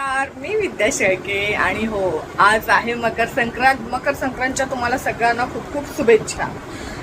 नमस्कार मी विद्या शेळके आणि हो आज आहे मकर संक्रांत. मकर संक्रांतच्या तुम्हाला सगळ्यांना खूप खूप शुभेच्छा.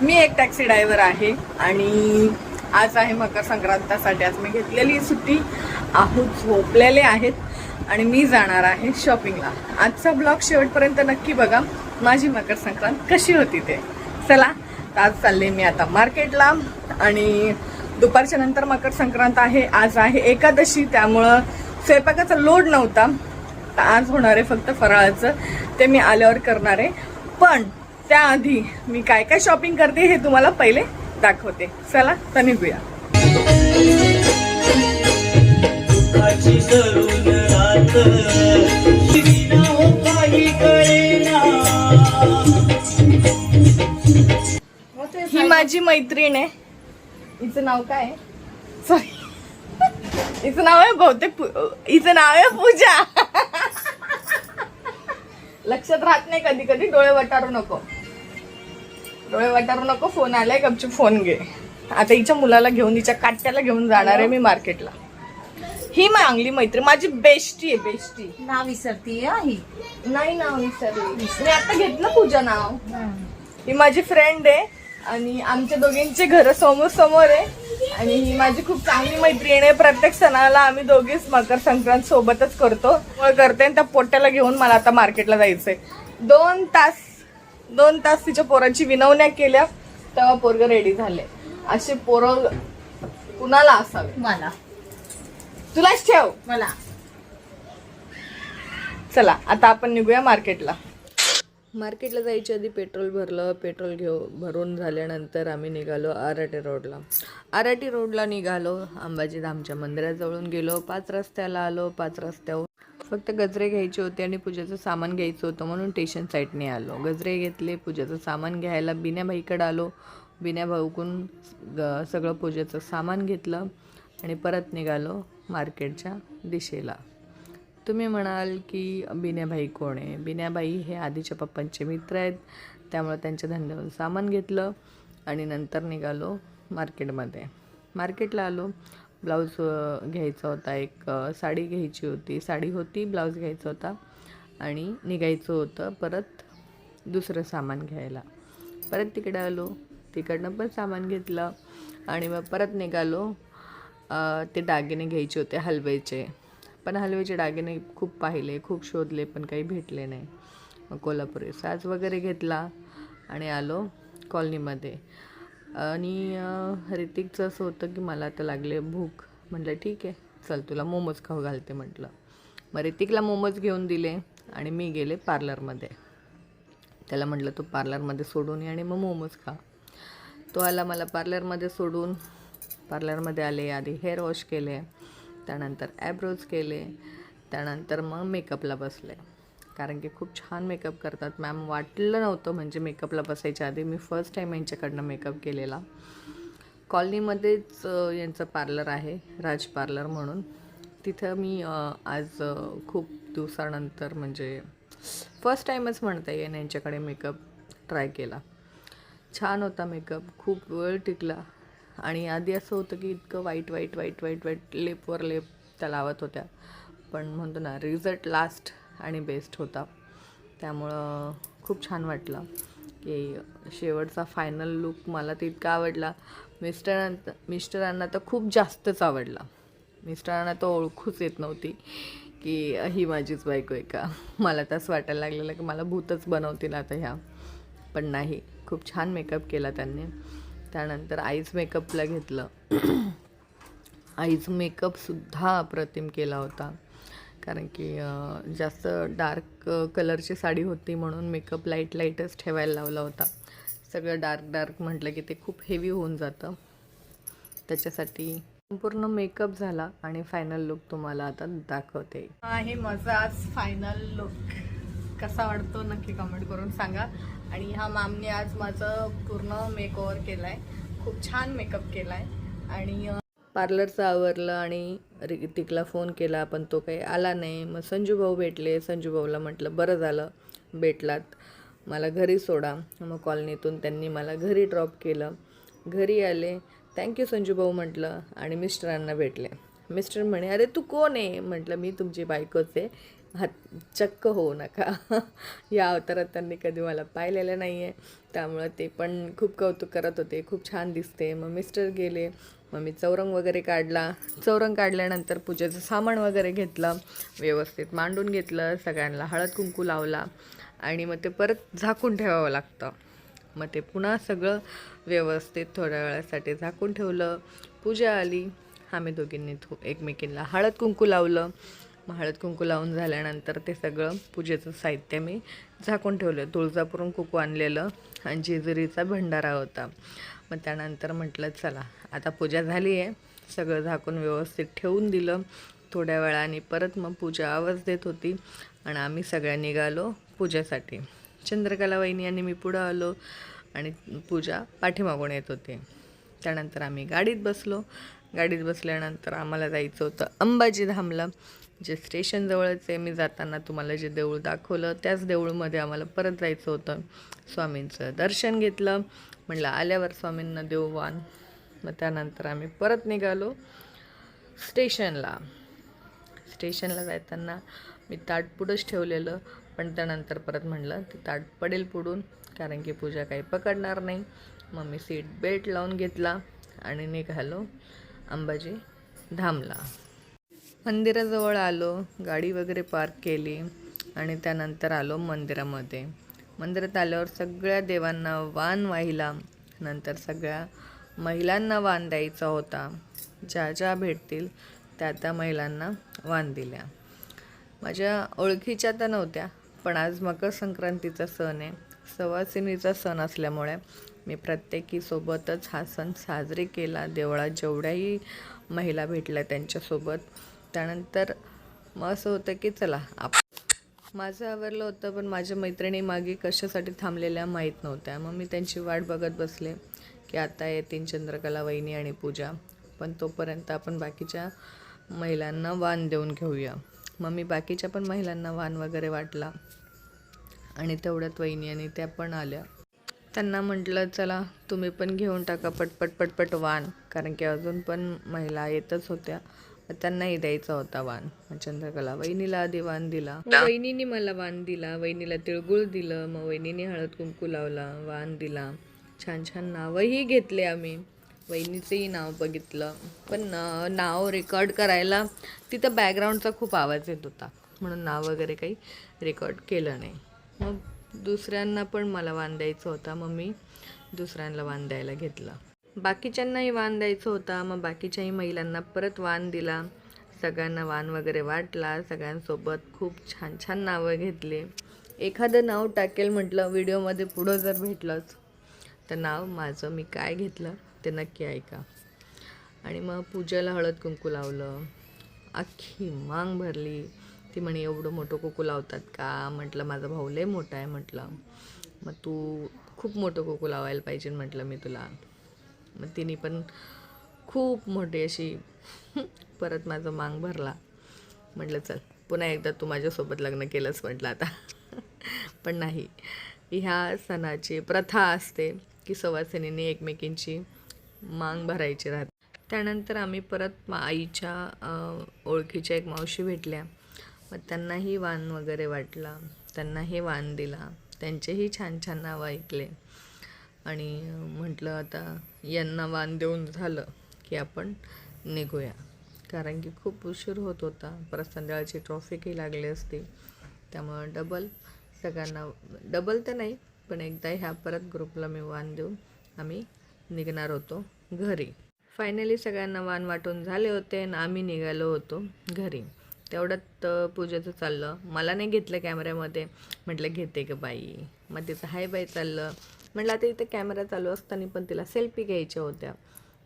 मी एक टॅक्सी ड्रायव्हर आहे आणि आज आहे मकर संक्रांतासाठी आज मी घेतलेली सुट्टी. आहोत झोपलेले आहेत आणि मी जाणार आहे शॉपिंगला. आजचा ब्लॉग शेवटपर्यंत नक्की बघा. माझी मकर संक्रांत कशी होती ते. चला आज चालले मी आता मार्केटला आणि दुपारच्या नंतर मकर संक्रांत आहे. आज आहे एकादशी त्यामुळं स्वयंपाकाचा लोड नव्हता. तर आज होणार आहे फक्त फराळाचं. ते मी आल्यावर करणार आहे. पण त्याआधी मी काय काय शॉपिंग करते हे तुम्हाला पहिले दाखवते. चला तर निघूया. हो माझी मैत्रीण आहे. हिचं नाव काय आहे? हिचं नाव आहे बहुतेक हिचं नाव आहे पूजा. लक्षात राहत नाही कधी कधी डोळे वटारू नको. डोळे वटारू नको फोन आलाय गपचूप फोन घे. आता हिच्या मुलाला घेऊन हिच्या काट्याला घेऊन जाणार आहे मी मार्केटला. ही चांगली मैत्री माझी बेस्टी आहे बेस्टी नाव विसरती ही नाही नाव विसरली. मी आता घेतलं पूजा नाव. ही. माझी फ्रेंड आहे आणि आमच्या दोघींचे घर समोर समोर आहे. आणि ही माझी खूप चांगली मैत्रीण आहे. प्रत्येक सणाला आम्ही दोघीच मकर संक्रांत सोबतच करतो. करते आणि त्या पोट्याला घेऊन मला आता मार्केटला जायचंय. दोन तास दोन तास तिच्या पोरांची विनवण्या केल्या तेव्हा पोरग रेडी झाले. असे पोरं कुणाला असावे? मला. तुलाच ठेव. मला. चला आता आपण निघूया मार्केटला मार्केटला जायच्या आधी पेट्रोल भरलं पेट्रोल घेऊ भरून झाल्यानंतर आम्ही निघालो आराटी रोडला. आराटी रोडला निघालो अंबाजी धामच्या मंदिराजवळून गेलो पाच रस्त्याला आलो पाच रस्त्यावर फक्त गजरे घ्यायचे होते आणि पूजेचं सामान घ्यायचं होतं म्हणून स्टेशन साईडने आलो. गजरे घेतले पूजेचं सामान घ्यायला बिन्याभाईकडं आलो. बिन्याभाऊकडून ग सगळं पूजेचं सामान घेतलं आणि परत निघालो मार्केटच्या दिशेला. तुम्ही म्हणाल की बिन्याबाई कोण आहे? बिन्याबाई हे आधीच्या पप्पांचे मित्र आहेत. त्यामुळे त्यांच्या धंद्यावर सामान घेतलं आणि नंतर निघालो मार्केटमध्ये. मार्केटला आलो. ब्लाऊज घ्यायचा होता. एक साडी घ्यायची होती. साडी होती ब्लाऊज घ्यायचा होता आणि निघायचं होतं परत दुसरं सामान घ्यायला. परत तिकडे आलो. तिकडनं पण सामान घेतलं आणि मग परत निघालो. ते दागिने घ्यायचे होते हलव्याचे पण हलव्याचे दागिने खूप पाहिले खूप शोधले पण काही भेटले नाही. मग कोल्हापुरी साज वगैरे घेतला आणि आलो कॉलनीमध्ये. आणि हृतिकचं ऋतिकचं असं होतं की मला आता लागले भूक. म्हटलं ठीक आहे चल तुला मोमोज खाऊ घालते म्हटलं. मग ऋतिकला मोमोज घेऊन दिले आणि मी गेले पार्लरमध्ये. त्याला म्हटलं तू पार्लरमध्ये सोडून ये आणि मग मोमोज खा. तो आला मला पार्लरमध्ये सोडून. पार्लरमध्ये आले आधी हेअर वॉश केले. त्यानंतर ॲब्रोज केले त्यानंतर मग मेकअपला बसले. कारण की खूप छान मेकअप करतात. मॅम वाटलं नव्हतं म्हणजे मेकअपला बसायच्या आधी. मी फर्स्ट टाईम यांच्याकडनं मेकअप केलेला. कॉलनीमध्येच यांचं पार्लर आहे राज पार्लर म्हणून. तिथं मी आज खूप दिवसानंतर म्हणजे फर्स्ट टाईमच म्हणता येईल यांच्याकडे मेकअप ट्राय केला. छान होता मेकअप खूप वेळ टिकला. आणि आधी असं होतं की इतकं वाईट वाईट वाईट वाईट वाईट लेपवर लेप त्या लावत होत्या. पण म्हणतो ना रिझल्ट लास्ट आणि बेस्ट होता. त्यामुळं खूप छान वाटलं की शेवटचा फायनल लुक मला तर इतका आवडला. मिस्टरांना मिस्टरांना तर खूप जास्तच आवडला. मिस्टरांना तर ओळखूच येत नव्हती की ही माझीच बायको आहे का? मला तसं वाटायला लागलेलं की मला भूतच बनवतील आता ह्या. पण नाही खूप छान मेकअप केला त्यांनी. त्यानंतर आईज मेकअपला घेतलं. आईज मेकअपसुद्धा अप्रतिम केला होता. कारण की जास्त डार्क कलरची साडी होती म्हणून मेकअप लाइट लाईटच ठेवायला लावला होता. सगळं डार्क डार्क म्हटलं की ते खूप हेवी होऊन जातं. त्याच्यासाठी संपूर्ण मेकअप झाला आणि फायनल लुक तुम्हाला आता दाखवते. आहे माझा आज फायनल लुक कसा वाटतो नक्की कमेंट करून सांगा. आणि ह्या मॅमने आज माझं पूर्ण मेकओव्हर केलाय. खूप छान मेकअप केलाय. आणि पार्लरचं आवरलं आणि रितिकला फोन केला पण तो काही आला नाही. मग संजू भाऊ भेटले. संजू भाऊला म्हटलं बरं झालं भेटलात. मला घरी सोडा. मग कॉलनीतून त्यांनी मला घरी ड्रॉप केलं. घरी आले. थँक्यू संजू भाऊ म्हटलं. आणि मिस्टरांना भेटले. मिस्टर म्हणे अरे तू कोण आहे? म्हटलं मी तुमची बायकोच आहे. हात चक्क होऊ नका. या अवतारात त्यांनी कधी मला पाहिलेलं नाही आहे त्यामुळं ते पण खूप कौतुक करत होते. खूप छान दिसते. मग मिस्टर गेले. मग मी चौरंग वगैरे काढला. चौरंग काढल्यानंतर पूजेचं सामान वगैरे घेतलं. व्यवस्थित मांडून घेतलं. सगळ्यांना हळद कुंकू लावला. आणि मग ते परत झाकून ठेवावं लागतं. मग ते पुन्हा सगळं व्यवस्थित थोड्या वेळासाठी झाकून ठेवलं. पूजा आली. आम्ही दोघींनी थो एकमेकींना हळद कुंकू लावलं. मग हळद कुंकू लावून झाल्यानंतर ते सगळं पूजेचं साहित्य मी झाकून ठेवलं. तुळजापूरून कुकू आणलेलं आणि जेजुरीचा भंडारा होता. मग त्यानंतर म्हटलं चला आता पूजा झाली आहे. सगळं झाकून व्यवस्थित ठेवून दिलं. थोड्या वेळाने परत मग पूजा आवाज देत होती आणि आम्ही सगळ्या निघालो पूजेसाठी. चंद्रकला वहिनी आणि मी पुढं आलो आणि पूजा पाठीमागून येत होते. त्यानंतर आम्ही गाडीत बसलो गाडीत बसल्यानंतर आम्हाला जायचं होतं अंबाजी धामला जे स्टेशनजवळच आहे मी जाताना तुम्हाला जे देऊळ दाखवलं त्याच देऊळमध्ये आम्हाला परत जायचं होतं. स्वामींचं दर्शन घेतलं. म्हणलं आल्यावर स्वामींना देववान. मग त्यानंतर आम्ही परत निघालो स्टेशनला स्टेशनला जाताना मी ताट पुढंच ठेवलेलं पण त्यानंतर परत म्हणलं ते ताट पडेल पुढून कारण की पूजा काही पकडणार नाही. मग मी सीट बेल्ट लावून घेतला आणि निघालो. अंबाजी धामला. मंदिराजवळ आलो गाडी वगैरे पार्क केली आणि त्यानंतर आलो मंदिरामध्ये. मंदिरात आल्यावर सगळ्या देवांना वाण वाहिला. नंतर सगळ्या महिलांना वाण द्यायचा होता. ज्या ज्या भेटतील त्या त्या महिलांना वाण दिल्या. माझ्या ओळखीच्या तर नव्हत्या पण आज मकर संक्रांतीचा सण आहे. सवासिनीचा सण असल्यामुळे मी प्रत्येकीसोबतच हा सण साजरे केला. देवळात जेवढ्याही महिला भेटल्या त्यांच्यासोबत. त्यानंतर मग असं होतं की चला आप माझं आवरलं होतं पण माझ्या मैत्रिणी मागे कशासाठी थांबलेल्या माहीत नव्हत्या. मग मी त्यांची वाट बघत बसले की आता येतील चंद्रकला वहिनी आणि पूजा. पण तोपर्यंत आपण बाकीच्या महिलांना वाण देऊन घेऊया. मग मी बाकीच्या पण महिलांना वाण वगैरे वाटला. आणि तेवढ्यात वहिनी आणि त्या पण आल्या. त्यांना म्हटलं चला तुम्ही पण घेऊन टाका पटपट पटपट वाण. कारण की अजून पण महिला येतच होत्या. त्यांनाही द्यायचा होता वाण. चंद्रकला वहिनीला आधी वाण दिला. वहिनीने मला वाण दिला. वहिनीला तिळगुळ दिलं. मग वहिनीने हळद कुंकू लावला. वाण दिला. छान छान नावही घेतले आम्ही. वहिनीचंही नाव बघितलं. पण नाव रेकॉर्ड करायला तिथं बॅकग्राऊंडचा खूप आवाज येत होता. म्हणून नाव वगैरे काही रेकॉर्ड केलं नाही. मग दुसऱ्यांना पण मला वाण द्यायचं होता मग मी दुसऱ्यांना वाण द्यायला घेतलं. बाकीच्यांनाही वाण द्यायचं होता मग बाकीच्याही महिलांना परत वाण दिला. सगळ्यांना वाण वगैरे वाटला सगळ्यांसोबत खूप छान छान नावं घेतली. एखादं नाव टाकेल म्हटलं व्हिडिओमध्ये पुढं जर भेटलंच तर नाव माझं मी काय घेतलं ते नक्की ऐका. आणि मग पूजेला हळद कुंकू लावलं अख्खी मांग भरली. ती म्हणे एवढं मोठं कुकू लावतात का? म्हटलं माझा भाऊ लय मोठा आहे म्हटलं. मग तू खूप मोठं कुकू लावायला पाहिजे म्हटलं मी तुला. मग तिने पण खूप मोठी अशी परत माझं मांग भरला. म्हटलं चल पुन्हा एकदा तू माझ्यासोबत लग्न केलंच म्हटलं आता. पण नाही. ह्या सणाची प्रथा असते की सवासिनीने एकमेकींची मांग भरायची राहते. त्यानंतर आम्ही परत मा आईच्या ओळखीच्या एक मावशी भेटल्या. मग त्यांनाही वाण वगैरे वाटला त्यांनाही वाण दिला त्यांचेही छान छान नावं ऐकले. आणि म्हटलं आता यांना वाण देऊन झालं की आपण निघूया. कारण की खूप उशीर होत होता. परत संध्याकाळची ट्रॉफिकही लागली असती. त्यामुळं डबल सगळ्यांना डबल तर नाही पण एकदा ह्या परत ग्रुपला मी वाण देऊन आम्ही निघणार होतो घरी. फायनली सगळ्यांना वाण वाटून झाले होते आणि आम्ही निघालो होतो घरी. तेवढ्यात पूजेचं चाललं. मला नाही घेतलं कॅमेऱ्यामध्ये. म्हटलं घेते का बाई. मग तिचं हाय बाई चाललं. म्हटलं आता इथं कॅमेरा चालू असताना पण तिला सेल्फी घ्यायच्या होत्या.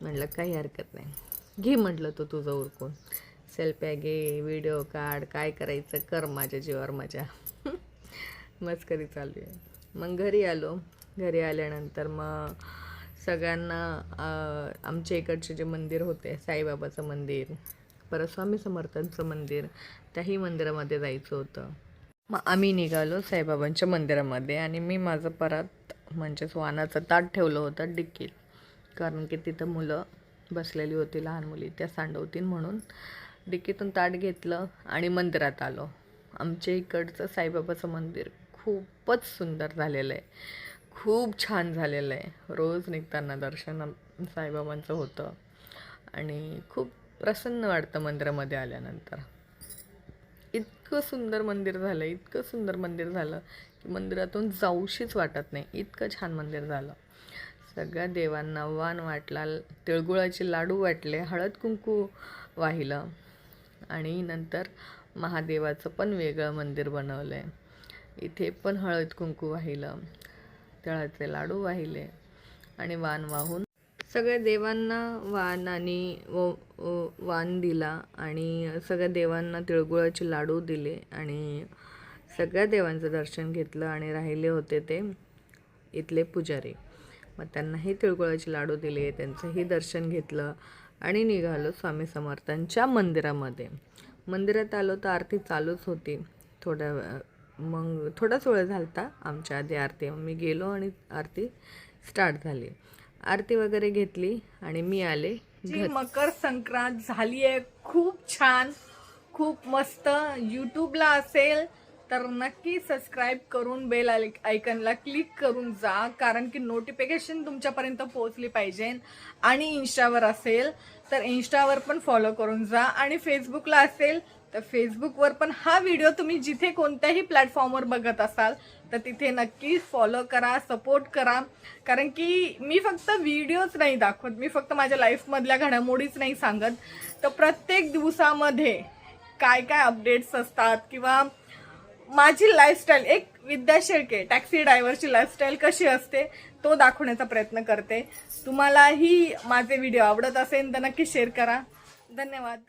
म्हटलं काही हरकत नाही. घे म्हटलं तू तुझं उरकून. सेल्फ्या घे व्हिडिओ काढ काय करायचं कर माझ्या जीवावर माझ्या मस्करी चालू आहे. मग घरी आलो. घरी आल्यानंतर मग सगळ्यांना आमच्या इकडचे जे मंदिर होते साईबाबाचं मंदिर परत स्वामी समर्थांचं मंदिर त्याही मंदिरामध्ये जायचं होतं. मग आम्ही निघालो साईबाबांच्या मंदिरामध्ये आणि मी माझं परत म्हणजेच वानाचं ताट ठेवलं होतं डिक्कीत. कारण की तिथं मुलं बसलेली होती लहान मुली त्या सांडवतीन म्हणून डिक्कीतून ताट घेतलं आणि मंदिरात आलो. आमच्या इकडचं साईबाबाचं मंदिर खूपच सुंदर झालेलं आहे. खूप छान झालेलं आहे. रोज निघताना दर्शन साईबाबांचं होतं आणि खूप प्रसन्न वाटतं मंदिरामध्ये आल्यानंतर. इतकं सुंदर मंदिर झालं इतकं सुंदर मंदिर झालं की मंदिरातून जाऊशीच वाटत नाही. इतकं छान मंदिर झालं. सगळ्या देवांना वाण वाटला तिळगुळाचे लाडू वाटले हळद कुंकू वाहिलं आणि नंतर महादेवाचं पण वेगळं मंदिर बनवलं आहे इथे पण हळद कुंकू वाहिलं तिळाचे लाडू वाहिले आणि वाण वाहून सगळ्या देवांना वान आणि व- वान वाण दिला आणि सगळ्या देवांना तिळगुळाचे लाडू दिले आणि सगळ्या देवांचं दर्शन घेतलं आणि राहिले होते ते इथले पुजारी. मग त्यांनाही तिळगुळाचे लाडू दिले त्यांचंही दर्शन घेतलं आणि निघालो स्वामी समर्थांच्या मंदिरामध्ये. मंदिरात आलो तर आरती चालूच होती. थोड्या मग थोडाच वेळ होता आमच्या आधी आरती. मग मी गेलो आणि आरती स्टार्ट झाली. आरती वगैरे घेतली आणि मी आले जी मकर संक्रांत झाली आहे खूप छान खूप मस्त. यूट्यूबला असेल तर नक्की सबस्क्राईब करून बेल आयकनला क्लिक करून जा कारण की नोटिफिकेशन तुमच्यापर्यंत पोहोचली पाहिजे. आणि इन्स्टावर असेल तर इन्स्टावर पण फॉलो करून जा. आणि फेसबुकला असेल तर फेसबुकवर पण हा व्हिडिओ तुम्ही जिथे कोणत्याही प्लॅटफॉर्मवर बघत असाल तर तिथे नक्की फॉलो करा सपोर्ट करा. कारण की मी फक्त व्हिडिओच नाही दाखवत. मी फक्त माझ्या लाईफमधल्या घडामोडीच नाही सांगत. तर प्रत्येक दिवसामध्ये काय काय अपडेट्स असतात किंवा माझी लाईफस्टाईल एक विद्या शेळके टॅक्सी ड्रायव्हरची लाईफस्टाईल कशी असते तो दाखवण्याचा प्रयत्न करते. तुम्हालाही माझे व्हिडिओ आवडत असेल तर नक्की शेअर करा. धन्यवाद.